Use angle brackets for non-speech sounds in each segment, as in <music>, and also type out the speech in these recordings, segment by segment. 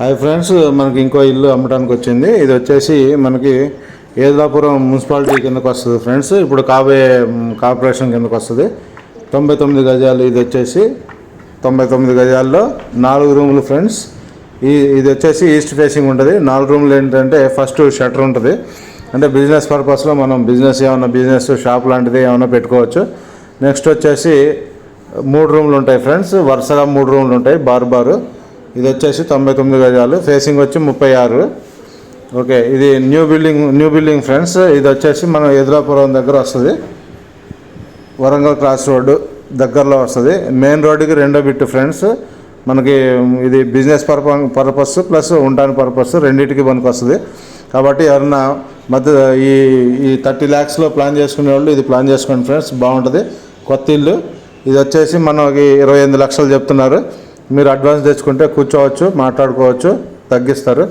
Hi friends మనకి ఇంకో ఇల్లు అమ్మడానికి వచ్చింది. ఇది వచ్చేసి మనకి ఏదలాపురం మున్సిపాలిటీ కిందకు వస్తుంది ఫ్రెండ్స్. ఇప్పుడు కాబే కార్పొరేషన్ కిందకు వస్తుంది. తొంభై తొమ్మిది గజాలు ఇది వచ్చేసి. తొంభై తొమ్మిది గజాల్లో నాలుగు రూములు ఫ్రెండ్స్. ఈ ఇది వచ్చేసి ఈస్ట్ ఫేసింగ్ ఉంటుంది. నాలుగు రూములు ఏంటంటే ఫస్ట్ షట్టర్ ఉంటుంది. అంటే బిజినెస్ పర్పస్లో మనం బిజినెస్ ఏమైనా బిజినెస్ షాప్ లాంటిది ఏమైనా పెట్టుకోవచ్చు. నెక్స్ట్ వచ్చేసి మూడు రూమ్లు ఉంటాయి ఫ్రెండ్స్. వరుసగా మూడు రూమ్లు ఉంటాయి. బార్ బారు. ఇది వచ్చేసి తొంభై తొమ్మిది గజాలు. ఫేసింగ్ వచ్చి ముప్పై ఆరు. ఓకే ఇది new building new building friends ఇది వచ్చేసి మన ఎదురాపురం దగ్గర వస్తుంది. వరంగల్ క్రాస్ రోడ్డు దగ్గరలో వస్తుంది. మెయిన్ రోడ్డుకి రెండో బిట్టు ఫ్రెండ్స్ మనకి ఇది బిజినెస్ పర్ప పర్పస్ ప్లస్ ఉండడానికి పర్పస్ రెండింటికి పనికి వస్తుంది. కాబట్టి ఎవరన్నా మధ్య ఈ ఈ థర్టీ ల్యాక్స్లో ప్లాన్ చేసుకునే వాళ్ళు ఇది ప్లాన్ చేసుకోండి ఫ్రెండ్స్ బాగుంటుంది. కొత్త ఇల్లు. ఇది వచ్చేసి మనకి ఇరవై ఎనిమిది లక్షలు చెప్తున్నారు. మీరు అడ్వాన్స్ తెచ్చుకుంటే కూర్చోవచ్చు మాట్లాడుకోవచ్చు తగ్గిస్తారు.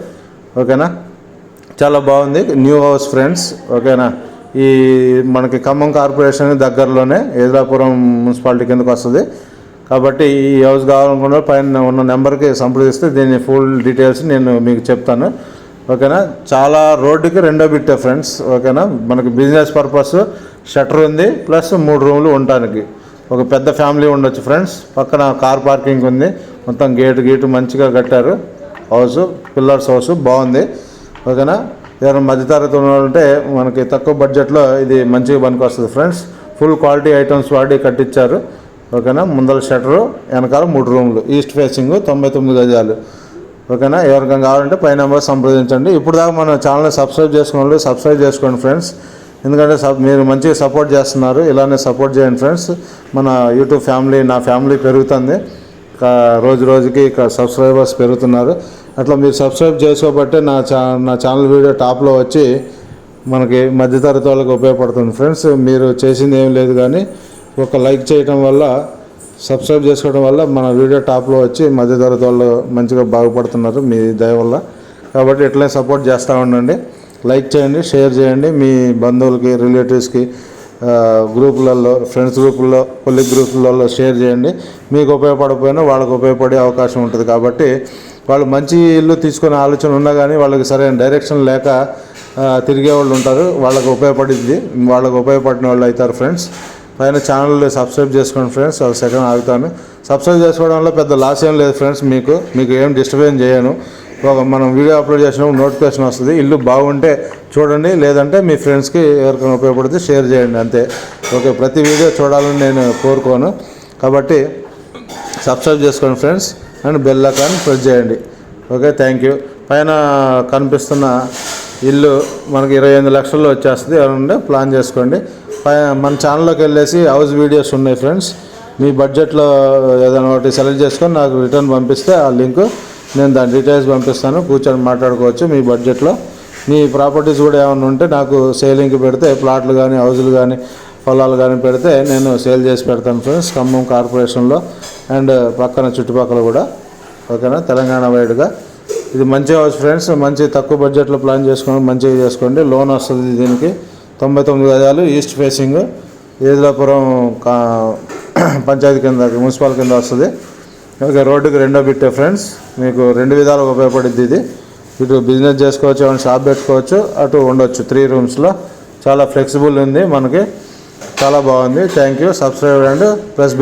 ఓకేనా? చాలా బాగుంది. న్యూ హౌస్ ఫ్రెండ్స్ ఓకేనా? ఈ మనకి ఖమ్మం కార్పొరేషన్ దగ్గరలోనే ఏదాపురం మున్సిపాలిటీ కిందకు వస్తుంది. కాబట్టి ఈ హౌస్ కావాలనుకున్న పైన ఉన్న నెంబర్కి సంప్రదిస్తే దీని ఫుల్ డీటెయిల్స్ నేను మీకు చెప్తాను. ఓకేనా? చాలా రోడ్డుకి రెండో బిట్టే ఫ్రెండ్స్ ఓకేనా? మనకి బిజినెస్ పర్పస్ షటర్ ఉంది ప్లస్ మూడు రూములు ఉండటానికి. ఒక పెద్ద ఫ్యామిలీ ఉండొచ్చు ఫ్రెండ్స్. పక్కన కార్ పార్కింగ్ ఉంది. మొత్తం గేటు గేటు మంచిగా కట్టారు. హౌస్ పిల్లర్స్ హౌస్ బాగుంది. ఓకేనా? ఎవరైనా మధ్యతరగతి ఉన్నవాళ్ళంటే మనకి తక్కువ బడ్జెట్లో ఇది మంచిగా పనికి వస్తుంది ఫ్రెండ్స్. ఫుల్ క్వాలిటీ ఐటమ్స్ వాడి కట్టించారు ఓకేనా? ముందర షటరు వెనకాల మూడు రూములు. ఈస్ట్ ఫేసింగ్ తొంభై తొమ్మిది గజాలు. ఓకేనా? ఎవరికైనా కావాలంటే పై నెంబర్ సంప్రదించండి. ఇప్పుడు దాకా మన ఛానల్ సబ్స్క్రైబ్ చేసుకోండి సబ్స్క్రైబ్ చేసుకోండి ఫ్రెండ్స్. ఎందుకంటే మీరు మంచిగా సపోర్ట్ చేస్తున్నారు. ఇలానే సపోర్ట్ చేయండి ఫ్రెండ్స్. మన యూట్యూబ్ ఫ్యామిలీ నా ఫ్యామిలీ పెరుగుతుంది. రోజు రోజుకి ఇక్కడ సబ్స్క్రైబర్స్ పెరుగుతున్నారు. అట్లా మీరు సబ్స్క్రైబ్ చేసుకోబట్టే నా ఛా నా ఛానల్ వీడియో టాప్లో వచ్చి మనకి మధ్యతరగతి వాళ్ళకి ఉపయోగపడుతుంది ఫ్రెండ్స్. మీరు చేసింది ఏం లేదు కానీ ఒక లైక్ చేయడం వల్ల సబ్స్క్రైబ్ చేసుకోవడం వల్ల మన వీడియో టాప్లో వచ్చి మధ్యతరగతి వాళ్ళు మంచిగా బాగుపడుతున్నారు మీ దయ వల్ల. కాబట్టి ఇట్లనే సపోర్ట్ చేస్తూ ఉండండి. లైక్ చేయండి షేర్ చేయండి. మీ బంధువులకి రిలేటివ్స్కి గ్రూపులలో ఫ్రెండ్స్ గ్రూపుల్లో కొలిగ్ గ్రూపులలో షేర్ చేయండి. మీకు ఉపయోగపడకపోయినా వాళ్ళకి ఉపయోగపడే అవకాశం ఉంటుంది కాబట్టి వాళ్ళు మంచి ఇల్లు తీసుకునే ఆలోచన ఉన్నా కానీ వాళ్ళకి సరైన డైరెక్షన్ లేక తిరిగే వాళ్ళు ఉంటారు. వాళ్ళకి ఉపయోగపడింది వాళ్ళకి ఉపయోగపడిన వాళ్ళు అవుతారు ఫ్రెండ్స్. పైన ఛానల్లో సబ్స్క్రైబ్ చేసుకోండి ఫ్రెండ్స్. ఒక సెకండ్ ఆగుతాను. సబ్స్క్రైబ్ చేసుకోవడం వల్ల పెద్ద లాస్ ఏం లేదు ఫ్రెండ్స్ మీకు. మీకు ఏం డిస్టర్బెన్స్ చేయను. మనం వీడియో అప్లోడ్ చేసినప్పుడు నోటిఫికేషన్ వస్తుంది. ఇల్లు బాగుంటే చూడండి లేదంటే మీ ఫ్రెండ్స్కి ఎవరికైనా ఉపయోగపడితే షేర్ చేయండి అంతే. ఓకే ప్రతి వీడియో చూడాలని నేను కోరుకోను. కాబట్టి సబ్స్క్రైబ్ చేసుకోండి friends and bell icon press చేయండి. ఓకే థ్యాంక్ యూ పైన కనిపిస్తున్న ఇల్లు మనకి ఇరవై ఎనిమిది లక్షల్లో వచ్చేస్తుంది. ఎవరంటే ప్లాన్ చేసుకోండి. పై మన ఛానల్లోకి వెళ్ళేసి హౌస్ వీడియోస్ ఉన్నాయి ఫ్రెండ్స్ మీ బడ్జెట్లో ఏదైనా ఒకటి సెలెక్ట్ చేసుకొని నాకు రిటర్న్ పంపిస్తే ఆ లింక్ నేను దాని డీటెయిల్స్ పంపిస్తాను. కూర్చొని మాట్లాడుకోవచ్చు మీ బడ్జెట్లో మీ ప్రాపర్టీస్ కూడా ఏమైనా ఉంటే నాకు సేలింగ్కి పెడితే ప్లాట్లు కానీ హౌజులు కానీ పొలాలు కానీ పెడితే నేను సేల్ చేసి పెడతాను ఫ్రెండ్స్ ఖమ్మం కార్పొరేషన్లో అండ్ పక్కన చుట్టుపక్కల కూడా. ఓకేనా? తెలంగాణ వైడ్గా ఇది మంచి హౌస్ ఫ్రెండ్స్ మంచి తక్కువ బడ్జెట్లో ప్లాన్ చేసుకోండి మంచిగా చేసుకోండి. లోన్ వస్తుంది దీనికి. తొంభై తొమ్మిది గజాలు ఈస్ట్ ఫేసింగ్ ఏదులాపురం కా <clears throat> పంచాయతీ కింద మున్సిపల్ కింద వస్తుంది. ఓకే రోడ్డుకి రెండో బిట్టే ఫ్రెండ్స్. మీకు రెండు విధాలుగా ఉపయోగపడుద్ది ఇది. ఇటు బిజినెస్ చేసుకోవచ్చు ఏమైనా షాప్ పెట్టుకోవచ్చు అటు ఉండొచ్చు. త్రీ రూమ్స్లో చాలా ఫ్లెక్సిబుల్ ఉంది మనకి. చాలా బాగుంది. Thank you subscribe and press